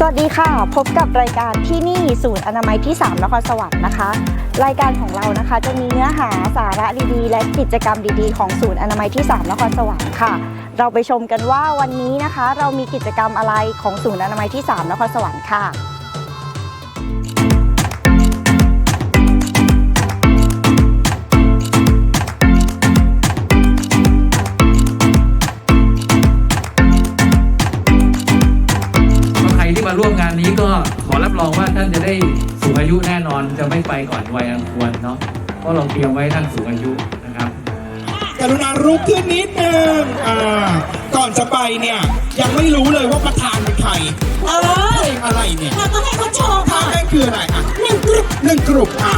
สวัสดีค่ะ พบกับรายการที่นี่ศูนย์อนามัยที่ 3 นครสวรรค์นะคะ รายการของเรานะคะจะมีเนื้อหาสาระดีๆ และกิจกรรมดีๆ ของศูนย์อนามัยที่ 3 นครสวรรค์ค่ะ เราไปชมกันว่าวันนี้นะคะ เรามีกิจกรรมอะไรของศูนย์อนามัยที่ 3 นครสวรรค์ค่ะ จะไม่ไปก่อนวัยอันควรเนาะเพราะเราเตรียมไว้ท่านสูงอายุนะครับ กรุณารุกขึ้นนิดนึงอ่าก่อนจะไปเนี่ย ยังไม่รู้เลยว่าประธานเป็นใครเอเพอลงอะไรเนี่ยเราก็ให้เขาโชว์ท่าค่ะแรกคืออะไรอะหนึ่งกรุ๊ปหนึ่งกรุ๊ปอะ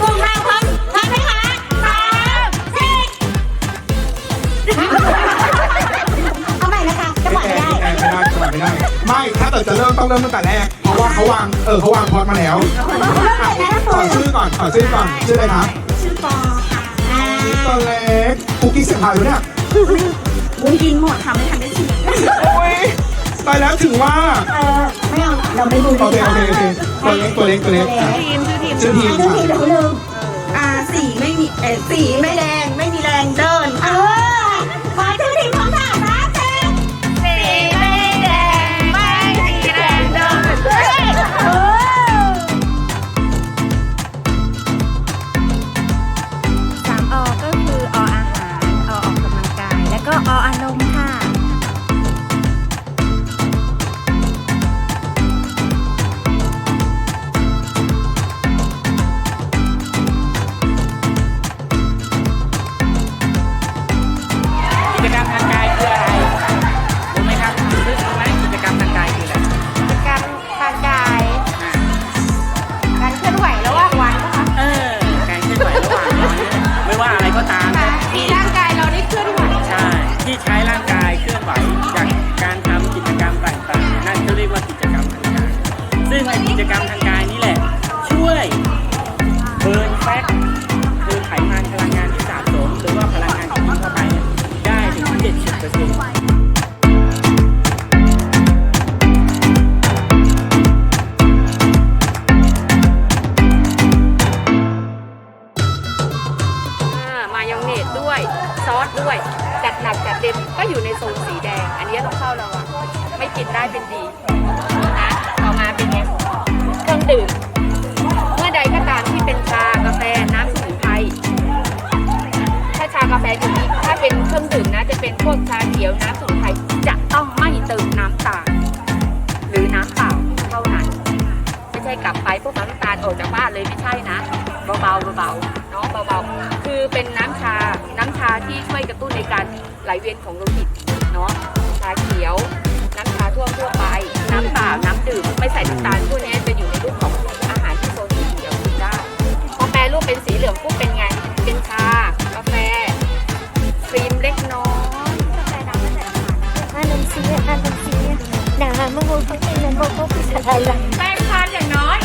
พวกเราพร้อมพร้อมไหมคะสามสี่เอาใหม่นะคะจังหวะไม่ได้ ไม่ได้ไม่ได้จังหวะไม่ได้ไม่ ถ้าเกิดจะเริ่มต้องเริ่มตั้งแต่แรก เพราะว่าเขาวาง เออเขาวางพอดมาแล้วขอชื่อก่อนขอชื่อก่อนชื่ออะไรครับชื่อปอค่ะอ่าตัวเล็กคุกกี้เสียงพายอยู่เนี่ยวุ้นกินหมดค่ะไม่ทันได้ชิมโอ้ยตายแล้วถึงว่าเออไม่เอาเราไม่รู้โอเคโอเคโอเคตัวเล็กตัวเล็กตัวเล็กอะทีมชื่อทีมชื่อทีมชื่อค่ะทีมเดี๋ยวเขาลืมอ่าสีไม่มีเออสีไม่แรงไม่มีแรงเดินเออ ใช้ร่างกายเคลื่อนไหวจากการทำกิจกรรมต่างๆ นั่นเขาเรียกว่ากิจกรรมทางกาย ซึ่งไอ้กิจกรรมทางกายนี่แหละ ช่วยเบิร์นแฟต จัดหนักจัดเต็มก็อยู่ในโซนสีแดง อันนี้ต้องเข้าระวังไม่กินได้เป็นดีนะต่อมาเป็นไงเครื่องดื่มเมื่อใดก็ตามที่เป็นชากาแฟน้ำสมุนไพรถ้าชากาแฟจะมีถ้าเป็นเครื่องดื่มนะจะเป็นพวกชาเขียวน้ำสมุนไพรจะต้องไม่เติมน้ำตาลหรือน้ำเปล่าเท่านั้น ไม่ใช่กลับไปพวกน้ำตาลออกจากบ้านเลยไม่ใช่นะเบาๆเบาๆเนาะเบาๆคือเป็นน้ำชา ไหลเวียนของโลหิตเนาะชาเขียว น้ำชาทั่วทั่วๆไป น้ำเปล่าน้ำดื่มไม่ใส่น้ำตาลพวกนี้จะอยู่ในรูปของอาหารที่โซนสีเขียวกินได้พอแปรรูปเป็นสีเหลืองปุ๊บเป็นไง เป็นชากาแฟครีมเล็กน้อยอารมณ์เสียอารมณ์เสียหนาโมโหเขาเป็นโมโหภาษาไทยละแป้งทานอย่างน้อย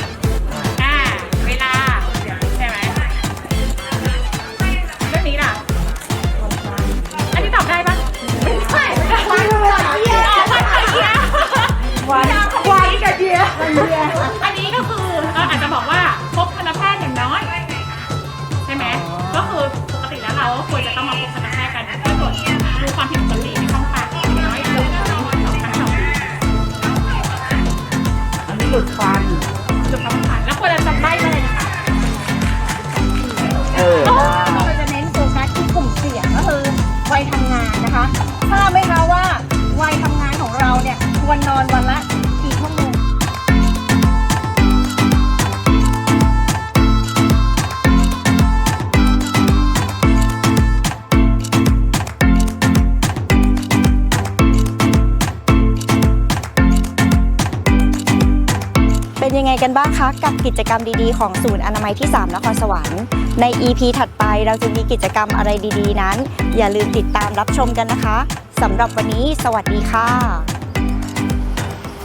กันบ้างคะกับกิจกรรมดีๆ ของศูนย์อนามัยที่ 3 นครสวรรค์ ใน EP ถัดไปเราจะมีกิจกรรมอะไรดีๆ นั้น อย่าลืมติดตามรับชมกันนะคะสำหรับวันนี้ สวัสดีค่ะ